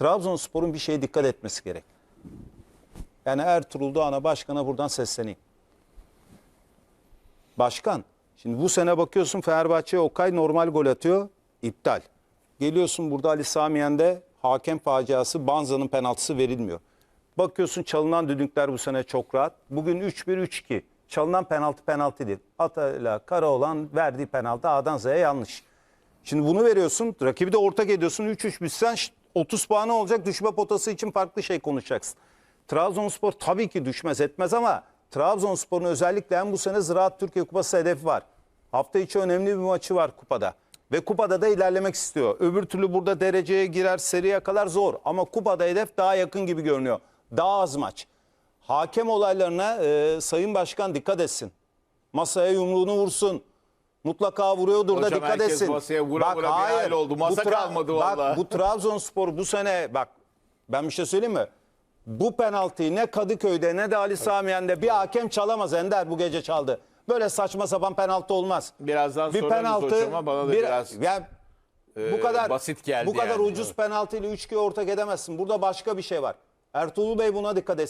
Trabzonspor'un bir şeye dikkat etmesi gerek. Yani Ertuğrul Doğan'a başkana buradan sesleneyim. Başkan, şimdi bu sene bakıyorsun Fenerbahçe'ye Okay normal gol atıyor, iptal. Geliyorsun burada Ali Samiyen'de hakem faciası Banza'nın penaltısı verilmiyor. Bakıyorsun çalınan düdükler bu sene çok rahat. Bugün 3-1-3-2. Çalınan penaltı penaltı değil. Atayla Karaoğlan verdiği penaltı A'dan Z'ye yanlış. Şimdi bunu veriyorsun. Rakibi de ortak ediyorsun. 3-3 bitsen 30 puanı olacak. Düşme potası için farklı şey konuşacaksın. Trabzonspor tabii ki düşmez etmez ama Trabzonspor'un özellikle hem bu sene Ziraat Türkiye Kupası hedefi var. Hafta içi önemli bir maçı var kupada. Ve kupada da ilerlemek istiyor. Öbür türlü burada dereceye girer, seri yakalar zor. Ama kupada hedef daha yakın gibi görünüyor. Daha az maç. Hakem olaylarına e, Sayın Başkan dikkat etsin. Masaya yumruğunu vursun. Mutlaka vuruyordur da Hocam dikkat herkes etsin. masaya vura vura bir hal oldu. Masa Bu kalmadı Bak vallahi. bu Trabzonspor bu sene bak ben bir şey söyleyeyim mi? Bu penaltıyı ne Kadıköy'de ne de Ali Samiyen'de bir hakem çalamaz Ender bu gece çaldı. Böyle saçma sapan penaltı olmaz. Birazdan bir sorarız penaltı hocama, bana da biraz, ya, bu e, kadar basit geldi Bu kadar yani. ucuz penaltıyla 3 ortak edemezsin. Burada başka bir şey var. Ertuğrul Bey buna dikkat etsin.